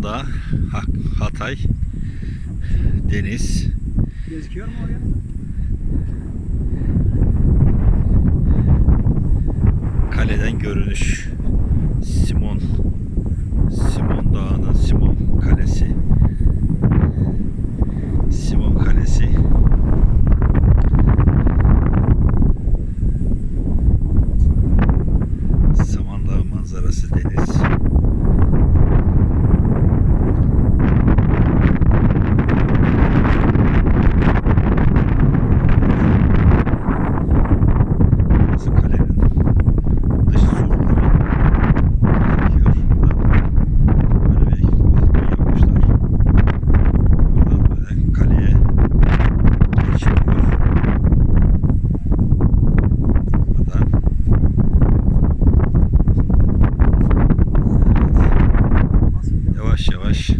Ha- Hatay, deniz. Gözüküyor mu oraya? Kaleden görünüş. Simon. Simon Dağı'nın Simon Kalesi. Simon Kalesi. Samandağ manzarası deniz. Burası kalenin dış surları gerekiyor. Buradan böyle bir balkon yapmışlar. Buradan böyle kaleye geçiliyor. Buradan evet, yavaş yavaş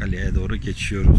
kaleye doğru geçiyoruz.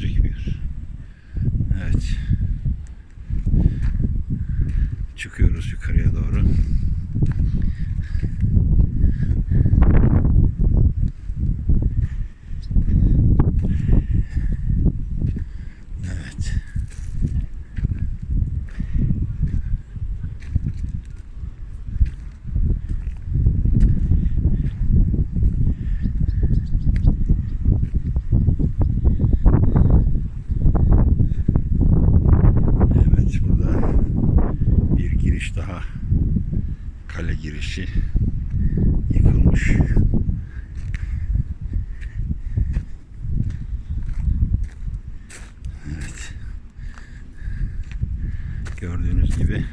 Gözükmüyor. Evet. Çıkıyoruz yukarıya doğru. Evet. Evet burada bir giriş daha kale girişi yıkılmış. Evet. Gördüğünüz gibi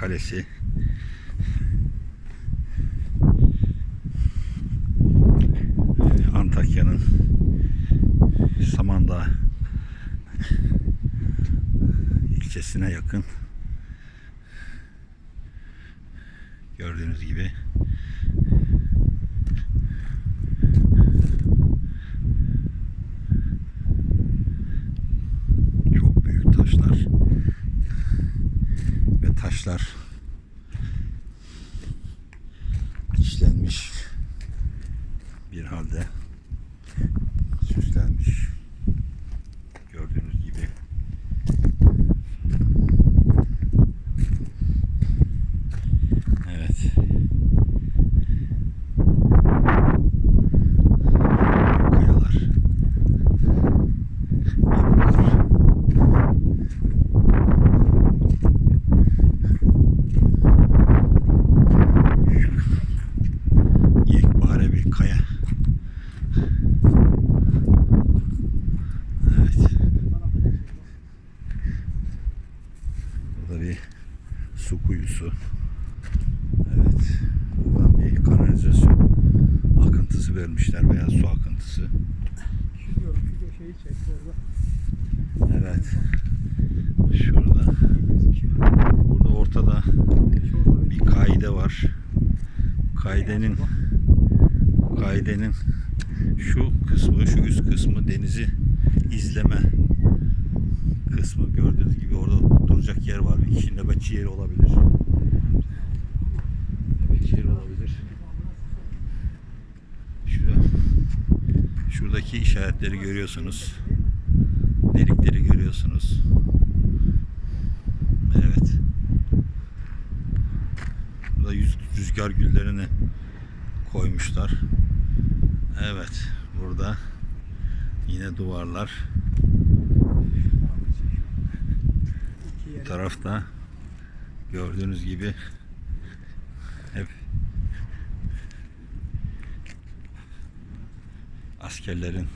kalesi ilçesine yakın. Gördüğünüz gibi. Çok büyük taşlar ve taşlar işlenmiş bir halde süslenmiş gördüğünüz gibi evet kayalar yapılır yekpare bir kaya. Evet. Burada bir su. Evet. Buradan bir kanalizasyon akıntısı vermişler veya su akıntısı. Şuruyorum. Şu şeyi çek orada. Evet. Şurada. Burada ortada bir kaide var. Kaidenin kaidenin şu kısmı, şu üst kısmı denizi izleme kısmı gördüğünüz gibi orada duracak yer var. Bir kişi nöbetçi yeri olabilir. Evet. Şuradaki işaretleri görüyorsunuz. Delikleri görüyorsunuz. Evet. Burada yüz- rüzgar güllerini koymuşlar. Evet. Burada yine duvarlar. Bu tarafta gördüğünüz gibi hep askerlerin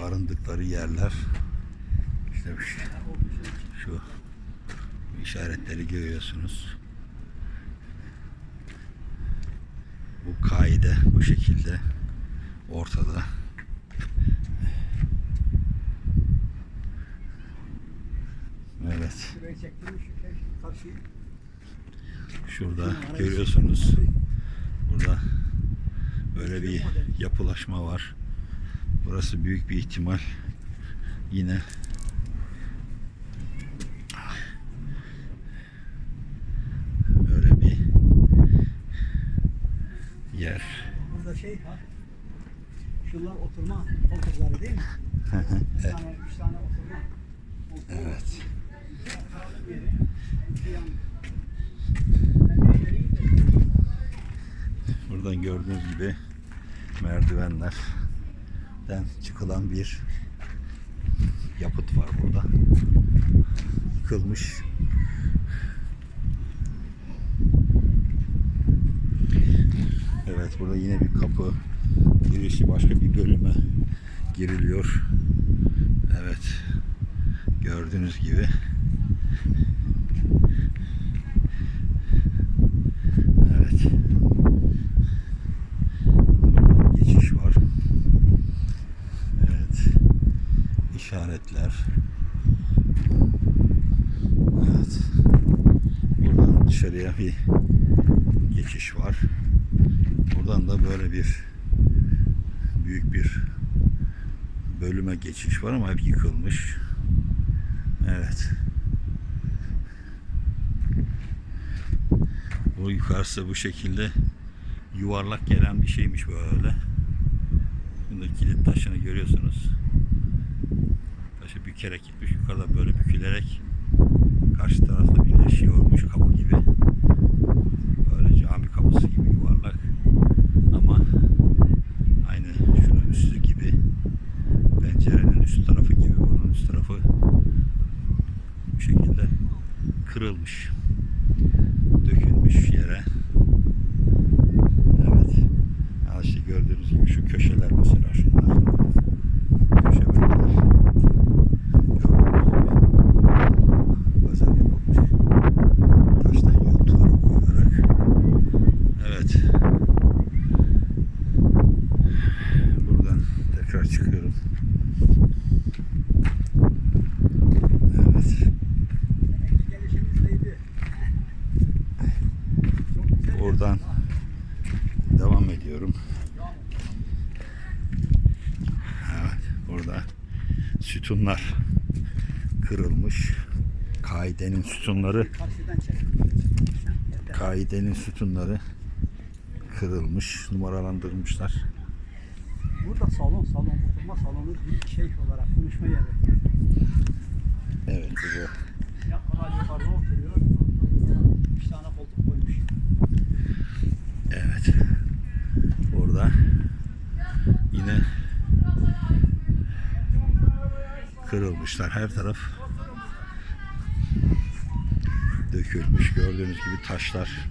barındıkları yerler. İşte şu, şu işaretleri görüyorsunuz. Bu kaide bu şekilde ortada. Evet. Şurada görüyorsunuz. Burada böyle bir yapılaşma var. Burası büyük bir ihtimal yine böyle bir yer. Burada şey. Şunlar oturma koltukları değil mi? Üç tane, üç tane oturma. koltuğu. Evet. Buradan gördüğünüz gibi merdivenlerden çıkılan bir yapıt var burada. Yıkılmış. Evet burada yine bir kapı girişi başka bir bölüme giriliyor. Evet. Gördüğünüz gibi. Evet. Buradan geçiş var. Evet. İşaretler. Evet. Buradan dışarıya bir geçiş var. Buradan da böyle bir büyük bir bölüme geçiş var ama hep yıkılmış. Evet. Bu yukarısı bu şekilde yuvarlak gelen bir şeymiş böyle. Bunda kilit taşını görüyorsunuz. Bükerek gitmiş yukarıda böyle bükülerek karşı tarafta birleşiyormuş kapı gibi. Böyle cami kapısı gibi yuvarlak. Ama aynı şunun üstü gibi pencerenin üst tarafı gibi bunun üst tarafı bu şekilde kırılmış dökülmüş yere. Evet. Ya işte gördüğünüz gibi şu köşeler mesela şunlar. Köşe bölümler. Gördüğünüz gibi özel yapılmış. Taştan yontuları koyularak. Evet. Buradan tekrar çıkıyorum. Evet. Demek ki gelişimizdeydi. Çok güzel. Buradan devam ediyorum. Evet, burada sütunlar kırılmış. Kaidenin sütunları, kaidenin sütunları kırılmış, numaralandırmışlar. Burada salon, salon, oturma salonu bir şey olarak konuşma yeri. Evet, bu Yakınlar yukarıda oturuyor. Üç tane koltuk koymuş. Evet. Burada yine kırılmışlar. Her taraf dökülmüş. Gördüğünüz gibi taşlar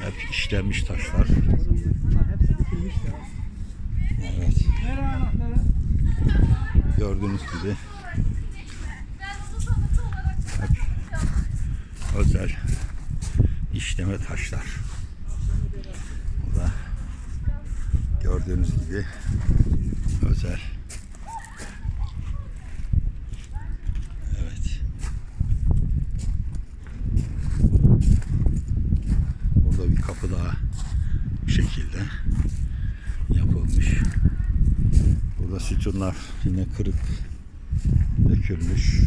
hep işlenmiş taşlar. Evet. Gördüğünüz gibi hep özel işleme taşlar. Burada gördüğünüz gibi özel. Evet. Burada bir kapı daha bu şekilde yapılmış. Sütunlar yine kırık dökülmüş.